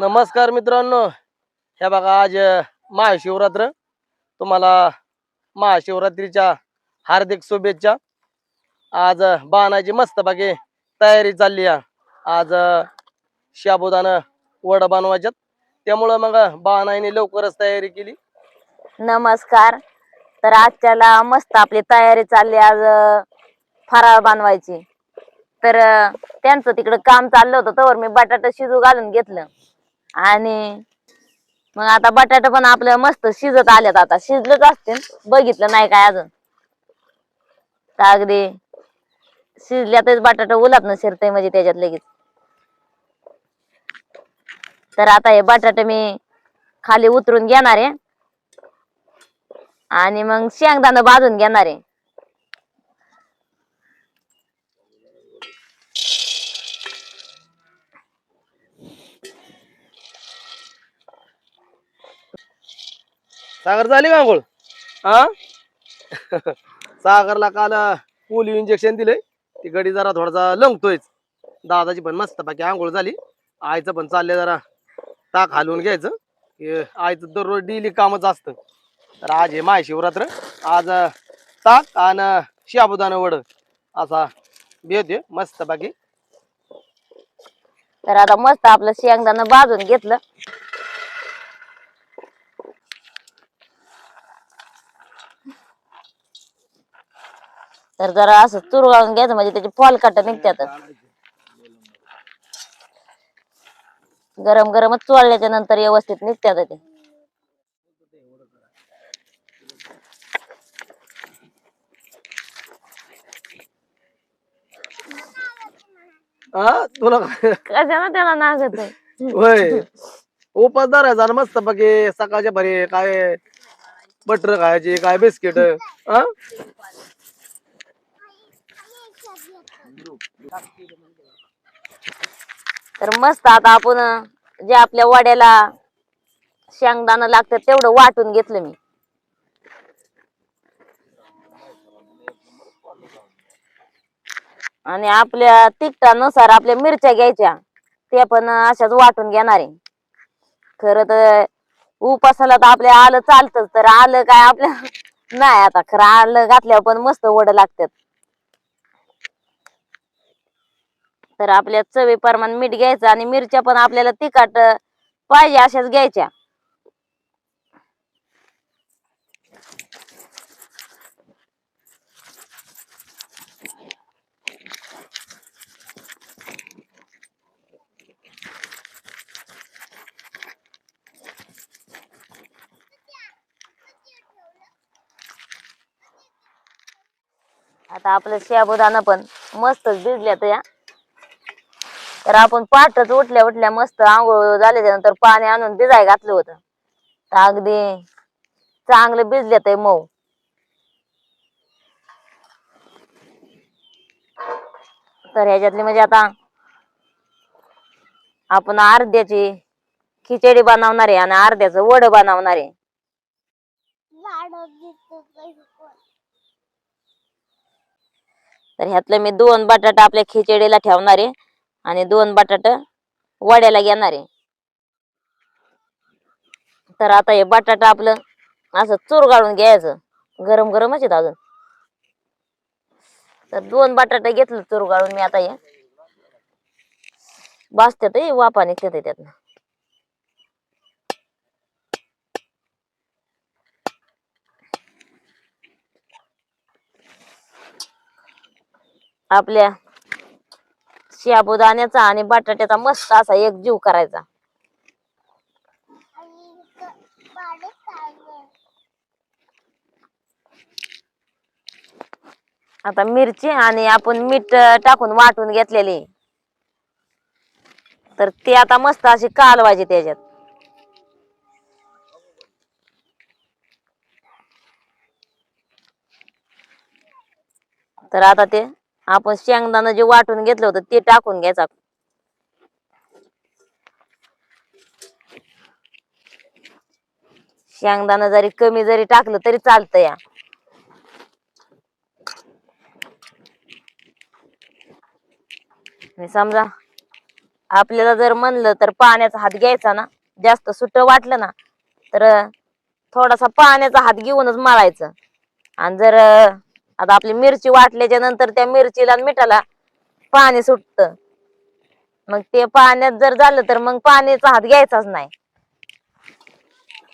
नमस्कार मित्रांनो. ह्या बघा आज महाशिवरात्र. तुम्हाला महाशिवरात्रीच्या हार्दिक शुभेच्छा. आज बाणाची मस्त बाकी तयारी चालली आहे. आज शाबुदान शाबुदानं वड बनवायच्यात. त्यामुळं मग बाणाईने लवकरच तयारी केली. नमस्कार. तर आजच्याला मस्त आपली तयारी चालली आज फराळ बनवायची. तर त्यांचं तिकडं काम चाललं होतं तर मी बटाटा शिजू घालून घेतलं. आणि मग आता बटाटा पण आपल्या मस्त शिजत आल्यात आता. शिजलंच असतील बघितलं नाही काय अजून. अगदी शिजल्यातच बटाटा उलात न शिरतय म्हणजे त्याच्यात लगेच. तर आता हे बटाटे मी खाली उतरून घेणार आहे. आणि मग शेंगदाणं भाजून घेणार आहे. सागर झाली का आंघोळ? हा? सागरला काल पोलिओ इंजेक्शन दिलंय. ती गडी जरा थोडासा लंगतोयच. दादाची पण मस्त बाकी आंघोळ झाली. आईचं पण चाललंय जरा ताक हलवून घ्यायचं. हे आईचं दररोज डेली कामच असतं. तर आज हे महाशिवरात्र. आज अं, ताक आणि शाबुदाना वड असा बेत आहे. मस्त बाकी तर आता मस्त आपलं शेंगदाणा भाजून घेतलं. तर जरा असं चुरगाळून घ्यायचं म्हणजे त्याची फॉलकट निघतात गरम गरमच चोळल्याच्या नंतर व्यवस्थित निघतात ते. हा तुला काय- कशाला त्याला नागत आहे? होय. उपास धरायचा आणि मस्त बाकी सकाळच्या भरी काय बटर खायची काय बिस्किट हा तर मस्त आता आपण जे आपल्या वड्याला शेंगदाण लागतं तेवढं वाटून घेतलं मी. आणि आपल्या तिखटानुसार आपल्या मिरच्या घ्यायच्या ते पण अशाच वाटून घेणार आहे. खरं तर उपासाला तर आपल्या आलं चालतच तर आलं काय आपल्या नाही आता खरं आलं घातल्यावर पण मस्त वड लागतात. तर आपल्या चवी प्रमाण मीठ घ्यायचं आणि मिरच्या पण आपल्याला तिखट पाहिजे अशाच घ्यायच्या. आता आपलं शाबुदाना पण मस्तच भिजल्यात या. तर आपण पहाटच उठल्या उठल्या मस्त आंघोळ झाल्याच्यानंतर पाणी आणून भिजाय घातलं होतं. तर अगदी चांगलं भिजल्यात आहे मऊ. तर ह्याच्यातली म्हणजे आता आपण अर्ध्याची खिचडी बनवणार आहे आणि अर्ध्याचं वड बनवणार आहे. तर ह्यातलं मी दोन बटाटा आपल्या खिचडीला ठेवणार आहे. आणि दोन बटाटा वड्याला घेणार आहे. तर आता हे बटाटा आपलं असं चूर काढून घ्यायचं. गरम गरमच आहेत अजून. तर दोन बटाटे घेतलं चुरगाळून मी आता हे. भाजत्यात हे वापा निघते त्यातनं आपल्या शाबुदाण्याचा आणि बटाट्याचा मस्त असा एक जीव करायचा. आता मिरची आणि आपण मीठ टाकून वाटून घेतलेली. तर ते आता मस्त अशी कालवायची त्याच्यात. तर आता ते आपण शेंगदाणा जे वाटून घेतलं होतं ते टाकून घ्यायचा. शेंगदाणा जरी कमी जरी टाकलं तरी चालतं या समजा आपल्याला जर म्हणलं तर पाण्याचा हात घ्यायचा ना जास्त सुट वाटलं ना तर थोडासा पाण्याचा हात घेऊनच मळायचं. आणि जर आता आपली मिरची वाटल्याच्या नंतर त्या मिरचीला आणि मिठाला पाणी सुटत. मग ते पाण्यात जर झालं तर मग पाण्याचा हात घ्यायचाच नाही.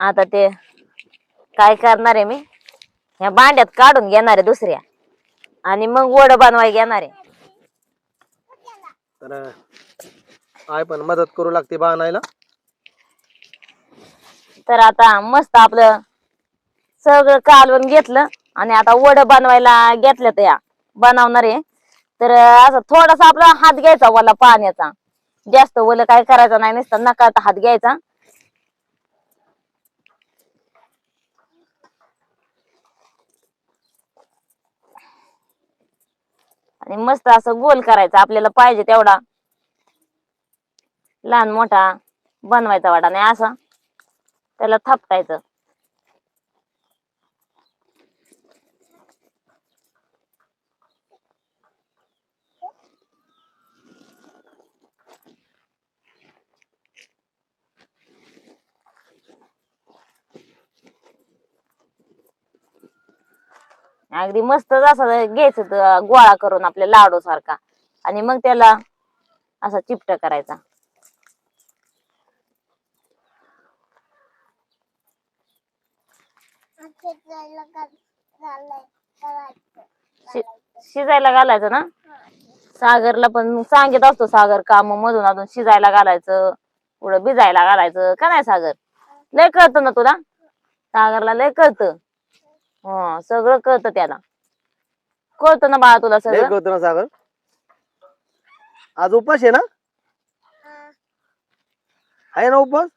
आता ते काय करणार आहे मी? ह्या भांड्यात काढून घेणार आहे दुसऱ्या. आणि मग वड बनवाय घेणार आहे. तर आय पण मदत करू लागते बाणायला तर आता मस्त आपलं सगळं कालवून घेतलं. आणि आता वड बनवायला घेतल्यात त्या बनवणार आहे. तर असं थोडासा आपला हात घ्यायचा ओला पाण्याचा. जास्त ओलं काय करायचं नाही नुसतं नका हात घ्यायचा. आणि मस्त असं गोल करायचा आपल्याला पाहिजे तेवढा. लहान मोठा बनवायचा वाटा नाही असा. त्याला थापटायचं. अगदी मस्त असं घ्यायचं त- गोळा करून आपल्या लाडू सारखा. आणि मग त्याला असा चिपट करायचा. शि- शिजायला घालायचं ना? सागरला पण सांगत असतो सागर काम मधून अजून शिजायला घालायचं पुढं भिजायला घालायचं. का नाही सागर? लय कळतं ना तुला? सागरला लय कळतं. हो सगळं कळतं त्याला. कळतं ना बाळा तुला लय सगळं? कळतं ना सागर? आज उपास आहे ना? आहे ना उपास?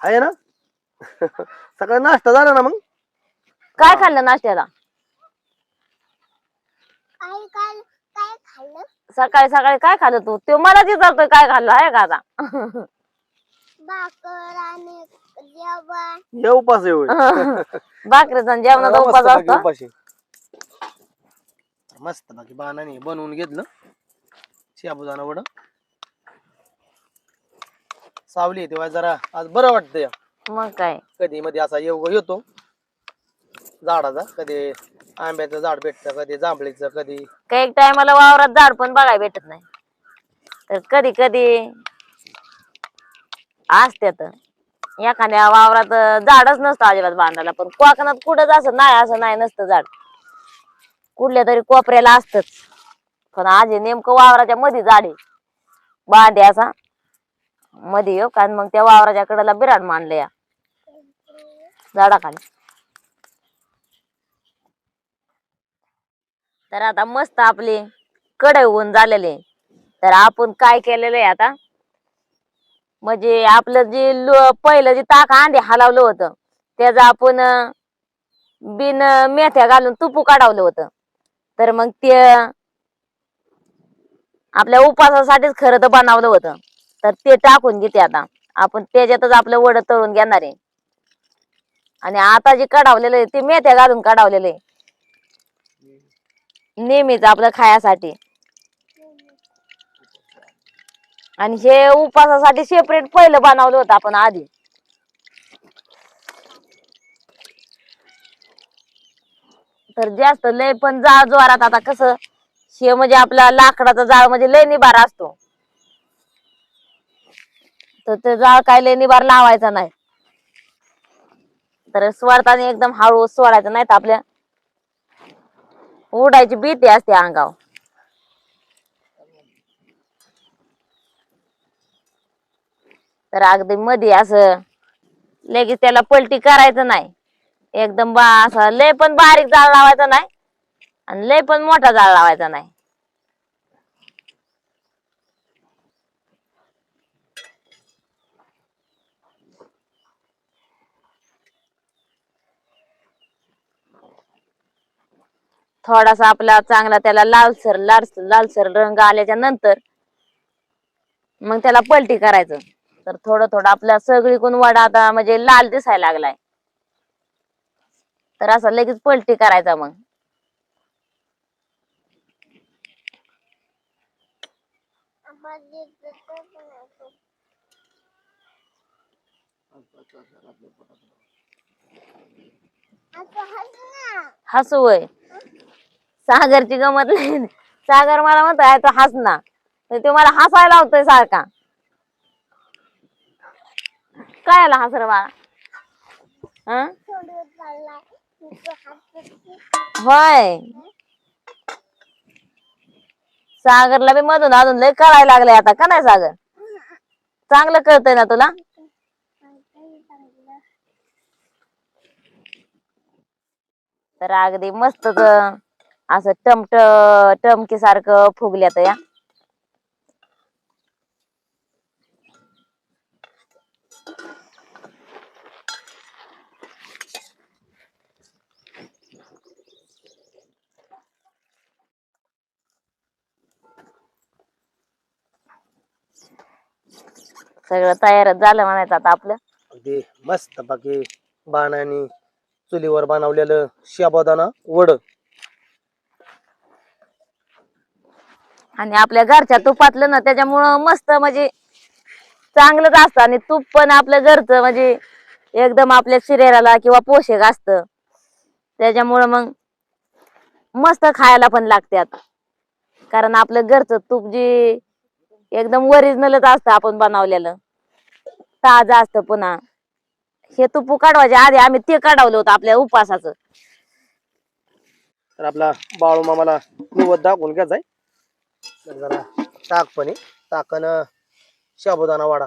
आहे ना? सकाळी नाश्ता झाला ना मग? काय खाल्लं नाश्त्याला? काय काय काय खाल्लं? सकाळी सकाळी काय खाल्लं तू? तो मला विचारतोय काय खाल्लं आहे का आता? भाकर आणि जेवण. हे उपास आहे होय. भाकरीचा आणि जेवणाचा मस्त उपास पैकी असतो. मस्त बाकी बाणाने बनवून घेतलं. शाबुदाना वड. सावली आहे तेव्हा जरा आज बरं वाटतंय. मग काय? कधी मध्ये असा योग येतो. झाडाचा कधी आंब्याचं झाड भेटतं कधी जांभळीचं कधी काही टायमाला वावरात झाड पण बघायला भेटत नाही. तर कधी कधी असत्यात. एखाद्या वावरात झाडच नसतं अजिबात बांधायला पण कोकणात कुठंच असं नाही असं नाही नसतं झाड. कुठल्या तरी कोपऱ्याला असतच. पण आज नेमकं वावराच्या मध्ये झाड आहे. बांधे असा. मध्ये येऊ हो, कारण मग त्या वावराच्या कडेला बिराड मांडले या. झाडाखाली. तर आता मस्त आपली कडे होऊन झालेले तर आपण काय केलेलं आहे आता? म्हणजे आपलं जे लो- पहिलं जे ताक आंधे हलवलं होतं त्याचं आपण अं, बिन मेथ्या घालून तुपू काढावलं होतं. तर मग ते आपल्या उपासासाठीच खरं तर बनवलं होतं. तर ते टाकून घेते आता. आपण त्याच्यातच आपलं वड तळून घेणार आहे. आणि आता जे काढवलेलं आहे ते मेथ्या घालून काढवलेलं आहे. नेहमीच आपलं खायासाठी. आणि हे उपासासाठी सेपरेट पहिलं बनवलं होतं आपण आधी. तर जास्त लय पण जाळ जोरात आता कसं हे म्हणजे आपला लाकडाचा जाळ म्हणजे लय निभार असतो. तर ते जाळ काय लय निभार लावायचा नाही. तर स्वार्थाने एकदम हळू सोडायचं नाही तर आपल्या. उडायची भीती असते अंगावर. तर अगदी मध्ये असं लगेच त्याला पलटी करायचं नाही. एकदम बा असं लय पण बारीक जाळ लावायचा नाही आणि लय पण मोठा जाळ लावायचा नाही. थोडासा आपला चांगला त्याला लालसर लाल लालसर रंग आल्याच्यानंतर मग त्याला पलटी करायचं. तर थोडं थोडं आपल्या सगळीकडून वडा आता म्हणजे लाल दिसायला लागलाय. तर असं लगेच पलटी करायचा मग. हसू वय. सागरची गमत नाही. सागर मला म्हणतोय तो हसना तर तो मला हसायला होतोय सारखा. काय आला हा सर्व? होय. सागरला बी मधून अजून लय कळायला लागले आता का नाही सागर? चांगलं कळतंय ना तुला? तर अगदी मस्तच असं टमट टमकी सारखं फुगल्यात या. सगळं तयारच झालं म्हणायचं आता आपलं. अगदी मस्त बाकी बाणाने चुलीवर बनवलेलं शाबुदाना वड. आणि आपल्या घरच्या तुपातलं ना त्याच्यामुळं मस्त म्हणजे चांगलंच असतं. आणि तूप पण आपल्या घरचं म्हणजे एकदम आपल्या शरीराला किंवा पोषक असतं. त्याच्यामुळं मग मस्त खायला पण लागतात कारण आपलं घरचं तूप जे एकदम ओरिजिनलच असतं आपण बनवलेलं. ताज असतं पुन्हा. हे तुपू काढवायच्या आधी आम्ही ते काढवलं होतं आपल्या उपवासाचं तर आपला बाळू मामाला निवड दाखवून घ्यायचा आहे तर जरा ताक पण आहे ताकानं शाबुदाना वाडा.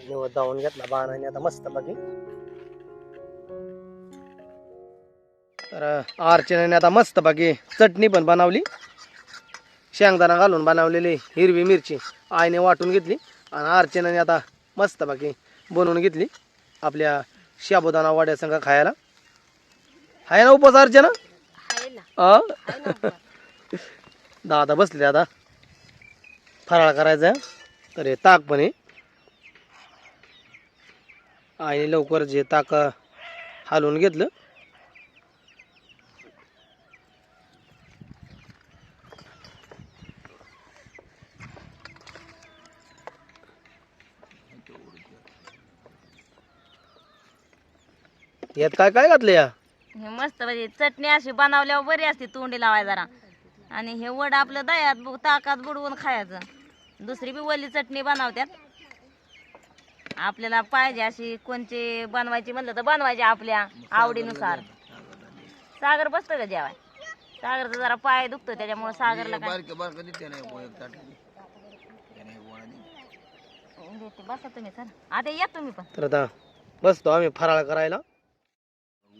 निवत दावून घेतला बाणाने आता मस्त बाकी तर अर्चनाने आता मस्त बाकी चटणी पण बनवली. शेंगदाणा घालून बनवलेली हिरवी मिरची आईने वाटून घेतली आणि अर्चनाने आता मस्त बाकी बनवून घेतली आपल्या शाबुदाना वाड्या संग खायला. आहे ना उपवास अर्चना? दादा बसले आता. फराळ करायचा. तर हे ताक पण आहे. आईने लवकर जे ताक हलवून घेतलं. यात काय काय घातलं या? हे मस्त म्हणजे चटणी अशी बनवल्यावर बरी असते तोंडी लावाय जरा. आणि हे वड आपलं दह्यात बु- ताकात बुडवून खायचं. दुसरी बी वली चटणी बनवतात आपल्याला पाहिजे अशी कोणची बनवायची म्हणलं तर बनवायची आपल्या आवडीनुसार. सागर बसतो का जेवाय? सागरचा जरा पाय दुखतो त्याच्यामुळे सागरला काय? देते, बसा तुम्ही चला. आता या तुम्ही पण. तर आता बसतो आम्ही फराळ करायला.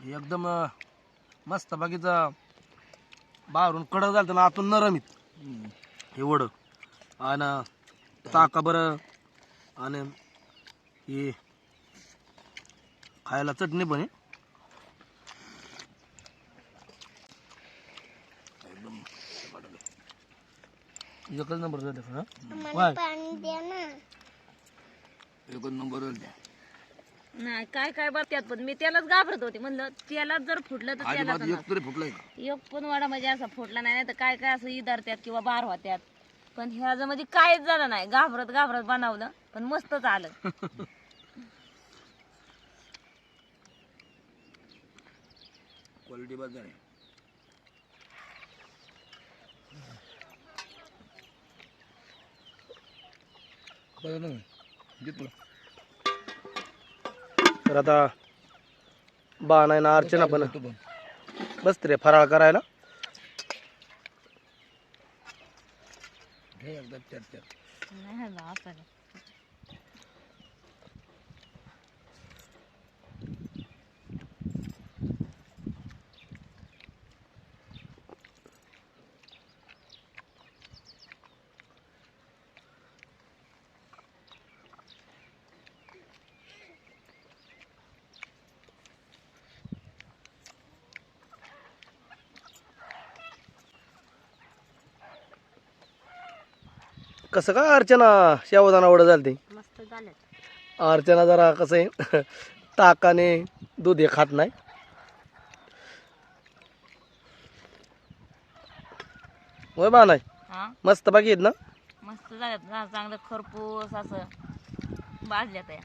एकदम मस्त बाकीचं बाहेरून कडक झालं ना आतून नरमीत हे वड. आणि ताका बरं. आणि हे खायला चटणी पण आहे. एकच नंबर झाले का मला पाणी दे ना. नाही काय काय बघतात पण. मी त्यालाच घाबरत होते. म्हणलं त्यालाच जर फुटलं तर त्याला एक पण वाडा म्हणजे असा फुटला नाही तर काय काय असं इदारत्यात किंवा बार होत्यात. पण ह्याचं म्हणजे काहीच झालं नाही. घाबरत घाबरत बनवलं पण मस्तच आलं क्वालिटी बदल आहे. तर आता बा नाही ना अर्चना पण. बसते रे फराळ करायला. हे एकदा चार चार कसं का अर्चना शेवदाणा वडं झालते? मस्त झाले अर्चना जरा कसं आहे ताकाने दूध हे खात नाही. होय बा नाही हा? मस्त बाकी आहेत ना? मस्त झाल्यात ना चांगलं खरपूस असं भाजल्यात या.